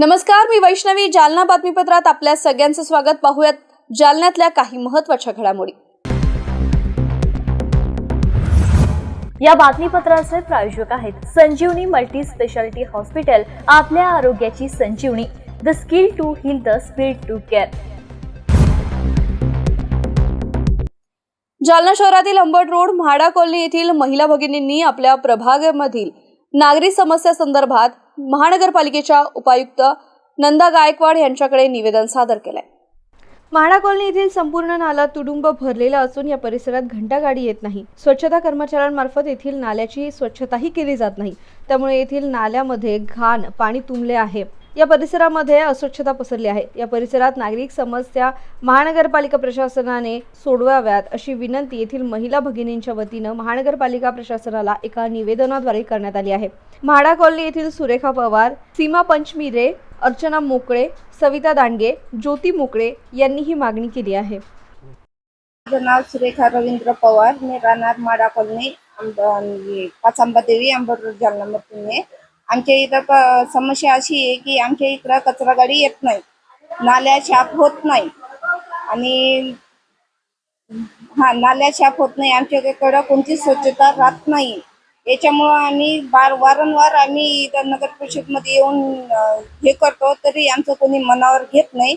नमस्कार मी वैष्णवी. जालना बातमीपत्रात आपल्या सगळ्यांचं स्वागत. पाहूयात जालन्यातल्या काही महत्त्वाच्या घडामोडी. या बातमीपत्राचे प्रायोजक आहेत संजीवनी मल्टी स्पेशालिटी हॉस्पिटल आपल्या आरोग्याची Sanjeevani. The skill to heal the speed to care. Jalna शहरातील अंबड रोड म्हाडा कॉलनी येथील महिला भगिनींनी आपल्या प्रभागामधील नागरी समस्या संदर्भात महानगरपालिकेच्या उपायुक्त नंदा गायकवाड यांच्याकडे निवेदन सादर केलंय. म्हाडा कॉलनी येथील संपूर्ण नाला तुडुंब भरलेला असून या परिसरात घंटागाडी येत नाही. स्वच्छता कर्मचाऱ्यांमार्फत येथील नाल्याची स्वच्छताही केली जात नाही. त्यामुळे येथील नाल्यामध्ये घाण पाणी तुंबले आहे. या परिसरामध्ये अस्वच्छता पसरली आहे. या परिसरात नागरिक समस्या महानगरपालिका प्रशासनाने सोडवाव्यात अशी विनंती येथील महिला भगिनींच्या वतीनं महानगरपालिका प्रशासनाला एका निवेदनाद्वारे करण्यात आली आहे. म्हाडा कॉलनी येथील सुरेखा पवार सीमा पंचमिरे अर्चना मोकळे सविता दांडगे ज्योती मोकळे यांनी ही मागणी केली आहे. माझं नाव सुरेखा रवींद्र पवार. मी राहणार माडा कॉलनी पाचांबा देवी अंबर जालना आमच्या इथं समस्या अशी आहे की आमच्या इकडं कचरा गाडी येत नाही. नाल्या शाप होत नाही. आणि हा नाल्या शाप होत नाही. आमच्या इकडं कोणती स्वच्छता राहत नाही. याच्यामुळं आम्ही बार वारंवार आम्ही इथं नगर परिषदमध्ये येऊन हे करतो तरी आमचं कोणी मनावर घेत नाही.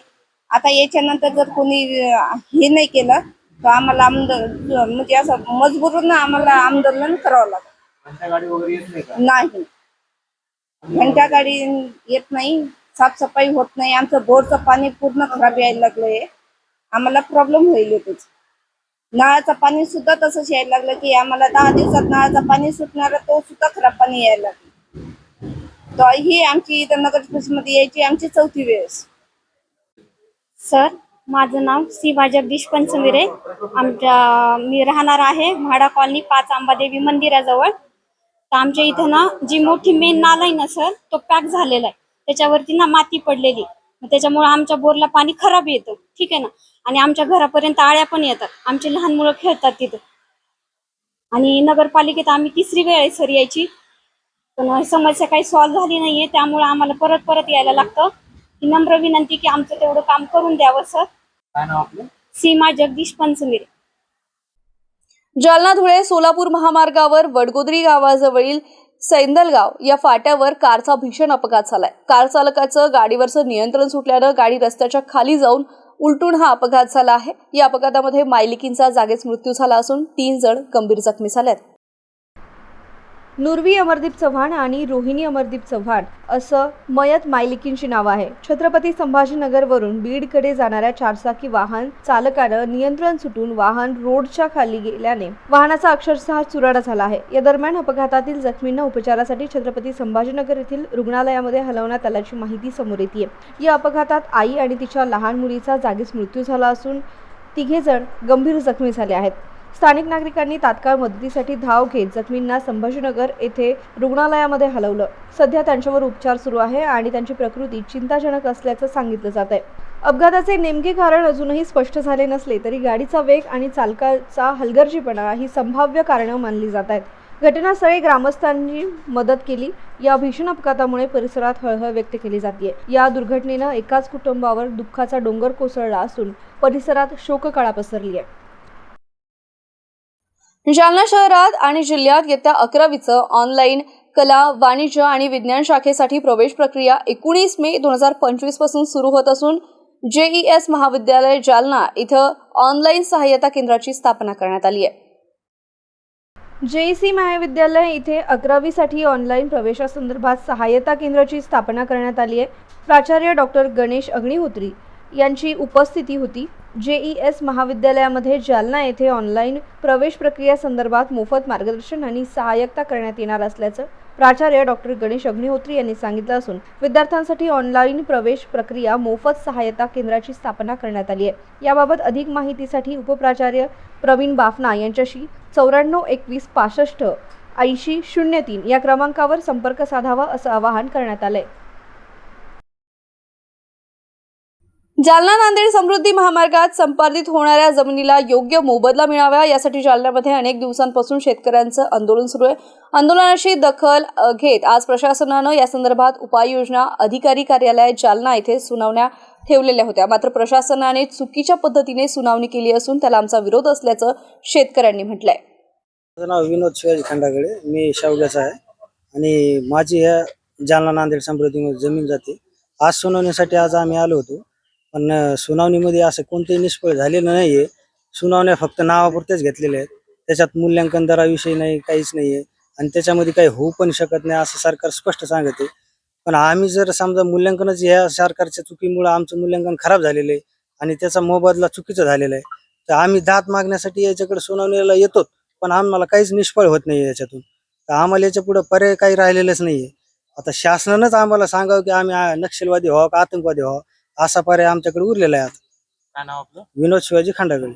आता याच्यानंतर जर कोणी हे नाही केलं तर आम्हाला आंदोलन म्हणजे असं मजबूरून आम्हाला आंदोलन करावं लागतं. नाही. घंटा गाडी येत नाही साफसफाई होत नाही आमचं बोरचं पाणी पूर्ण खराब यायला लागलंय आम्हाला प्रॉब्लेम होईल होतच नळाचं पाणी सुद्धा तसंच यायला लागलं की आम्हाला दहा दिवसात नळाचं पाणी सुटणार तो सुद्धा खराब पाणी यायला लागलं. तर ही आमची इथं नगरमध्ये यायची आमची चौथी वेळ सर माझं नाव सी जगदीश पंचमिरे आमच्या मी राहणार आहे म्हाडा कॉलनी पाच अंबादेवी मंदिराजवळ. तर आमच्या इथं ना जी मोठी मेन नाला आहे ना सर तो पॅक झालेला आहे. त्याच्यावरती ना माती पडलेली त्याच्यामुळे आमच्या बोरला पाणी खराब येतं. ठीक आहे ना? आणि आमच्या घरापर्यंत आळ्या पण येतात. आमचे लहान मुलं खेळतात तिथं. आणि नगरपालिकेत आम्ही तिसरी वेळ आहे सर यायची. पण समस्या काही सॉल्व्ह झाली नाहीये. त्यामुळे आम्हाला परत परत यायला लागतं. ही नम्र विनंती की आमचं तेवढं काम करून द्यावं सर सीमा जगदीश पंचमिरे जालना धुळे सोलापूर महामार्गावर वडगोदरी गावाजवळील सैंदलगाव या फाट्यावर कारचा भीषण अपघात झालाय. कार चालकाचं गाडीवरचं नियंत्रण सुटल्यानं गाडी रस्त्याच्या खाली जाऊन उलटून हा अपघात झाला आहे. या अपघातामध्ये मायलिकींचा जागेच मृत्यू झाला असून तीन जण गंभीर जखमी झालेत. नुरवी अमरदीप चव्हाण आणि रोहिणी अमरदीप चव्हाण असं मयत मायलिकींची नावं आहे. छत्रपती संभाजीनगरवरून बीडकडे जाणाऱ्या चारचाकी वाहन चालकानं नियंत्रण सुटून वाहन रोडच्या खाली गेल्याने वाहनाचा अक्षरशः चुराडा झाला आहे. या दरम्यान अपघातातील जखमींना उपचारासाठी छत्रपती संभाजीनगर येथील रुग्णालयामध्ये हलवण्यात आल्याची माहिती समोर येते या अपघातात आई आणि तिच्या लहान मुलीचा जागीच मृत्यू झाला असून तिघे जण गंभीर जखमी झाले आहेत. स्थानिक नागरिकांनी तात्काळ मदतीसाठी धाव घेत जखमींना संभाजीनगर येथे रुग्णालयामध्ये हलवलं. सध्या त्यांच्यावर उपचार सुरू आहे आणि त्यांची प्रकृती चिंताजनक असल्याचं सांगितलं जात आहे. अपघाताचे नेमके कारण अजूनही स्पष्ट झाले नसले तरी गाडीचा वेग आणि चालकाचा हलगर्जीपणा ही संभाव्य कारणं मानली जात आहेत. घटनास्थळी ग्रामस्थांनी मदत केली. या भीषण अपघातामुळे परिसरात हळहळ व्यक्त केली जाते या दुर्घटनेनं एकाच कुटुंबावर दुःखाचा डोंगर कोसळला असून परिसरात शोककळा पसरली आहे जालना शहरात आणि जिल्ह्यात येत्या अकरावीचं ऑनलाईन कला वाणिज्य आणि विज्ञान शाखेसाठी प्रवेश प्रक्रिया एकोणीस मे दोन हजार पंचवीसपासून सुरू होत असून जेईएस महाविद्यालय जालना इथं ऑनलाईन सहाय्यता केंद्राची स्थापना करण्यात आली आहे. जेईसी महाविद्यालय इथे अकरावीसाठी ऑनलाईन प्रवेशासंदर्भात सहाय्यता केंद्राची स्थापना करण्यात आली आहे. प्राचार्य डॉक्टर गणेश अग्निहोत्री यांची उपस्थिती होती. जेईएस महाविद्यालयामध्ये जालना येथे ऑनलाईन प्रवेश प्रक्रिया संदर्भात मोफत मार्गदर्शन आणि सहाय्यकता करण्यात येणार असल्याचं प्राचार्य डॉक्टर गणेश अग्निहोत्री यांनी सांगितलं असून विद्यार्थ्यांसाठी ऑनलाईन प्रवेश प्रक्रिया मोफत सहाय्यता केंद्राची स्थापना करण्यात आली आहे. याबाबत अधिक माहितीसाठी उपप्राचार्य प्रवीण बाफना यांच्याशी चौऱ्याण्णव एकवीस पासष्ट ऐंशी शून्य तीन या क्रमांकावर संपर्क साधावा असं आवाहन करण्यात आलं आहे जालना नांदेड समृद्धी महामार्गात संपादित होणाऱ्या जमिनीला योग्य मोबदला मिळावा यासाठी जालन्यामध्ये अनेक दिवसांपासून शेतकऱ्यांचं आंदोलन सुरू आहे. आंदोलनाची दखल घेत आज प्रशासनानं या संदर्भात उपाययोजना अधिकारी कार्यालय जालना येथे सुनावण्या ठेवलेल्या होत्या. मात्र प्रशासनाने चुकीच्या पद्धतीने सुनावणी केली असून त्याला आमचा विरोध असल्याचं शेतकऱ्यांनी म्हटलंय. माझं नाव विनोद शिवाजी खंडागळे. मी शावग्याचा आहे. आणि माझी ह्या जालना नांदेड समृद्धीमध्ये जमीन जाते. आज सुनावणीसाठी आज आम्ही आलो होतो. पण सुनावणीमध्ये असं कोणतेही निष्फळ झालेलं नाही आहे सुनावण्या फक्त नावापुरत्याच घेतलेल्या आहेत. त्याच्यात मूल्यांकन दराविषयी नाही काहीच नाही आहे आणि त्याच्यामध्ये काही होऊ पण शकत नाही असं सरकार स्पष्ट सांगत. आहे पण आम्ही जर समजा मूल्यांकनच ह्या सरकारच्या चुकीमुळे आमचं मूल्यांकन खराब झालेलं आहे आणि त्याचा मोबदला चुकीचा झालेला आहे तर आम्ही दात मागण्यासाठी याच्याकडे सुनावणीला येतो पण आम्हाला काहीच निष्फळ होत नाही याच्यातून. तर आम्हाला याच्यापुढे पर्याय काही राहिलेलंच नाहीये. आता शासनानंच आम्हाला सांगावं की आम्ही नक्षलवादी व्हावं का आतंकवादी व्हावं? असा पर्याय आमच्याकडे उरलेला आहे आता. काय नाव आपलं? विनोद शिवाजी खंडागळे.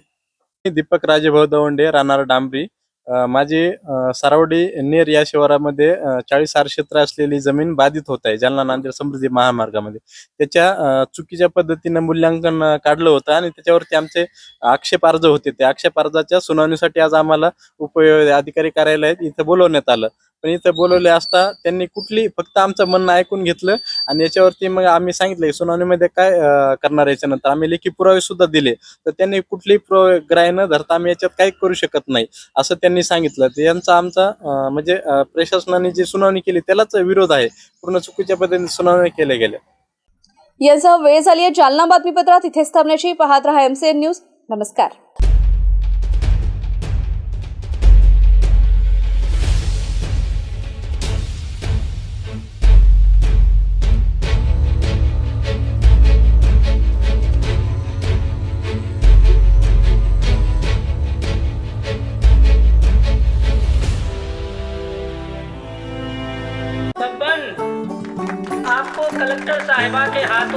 मी दीपक राजेभाऊ दवंडे राहणार डांबरी. अ, माझी अ, सारवडी नेर या शिवारामध्ये चाळीस आर क्षेत्र असलेली जमीन बाधित होत आहे जालना नांदेड समृद्धी महामार्गामध्ये. त्याच्या अ, चुकीच्या पद्धतीनं मूल्यांकन अ, काढलं होतं आणि त्याच्यावरती आमचे आक्षेप अर्ज होते. त्या आक्षेप अर्जाच्या सुनावणीसाठी आज आम्हाला उपयोग अधिकारी कार्यालयात इथं बोलवण्यात आलं. पण इथं बोलवले असता त्यांनी कुठली फक्त आमचं म्हणणं ऐकून घेतलं. आणि याच्यावरती मग आम्ही सांगितलं सुनावणीमध्ये काय करणार याच्यानंतर? आम्ही लेखी पुरावे सुद्धा दिले. तर त्यांनी कुठलीही पुरावे ग्राह्य न धरता आम्ही याच्यात काही करू शकत नाही असं त्यांनी सांगितलं. यांचा आमचा म्हणजे प्रशासनाने जी सुनावणी केली त्यालाच विरोध आहे. पूर्ण चुकीच्या पद्धतीने सुनावणी केल्या गेल्या. याचा वेळ झाली आहे. जालना बातमीपत्रात इथेच थांबण्याची. पाहत राहा एमसीएन न्यूज नमस्कार.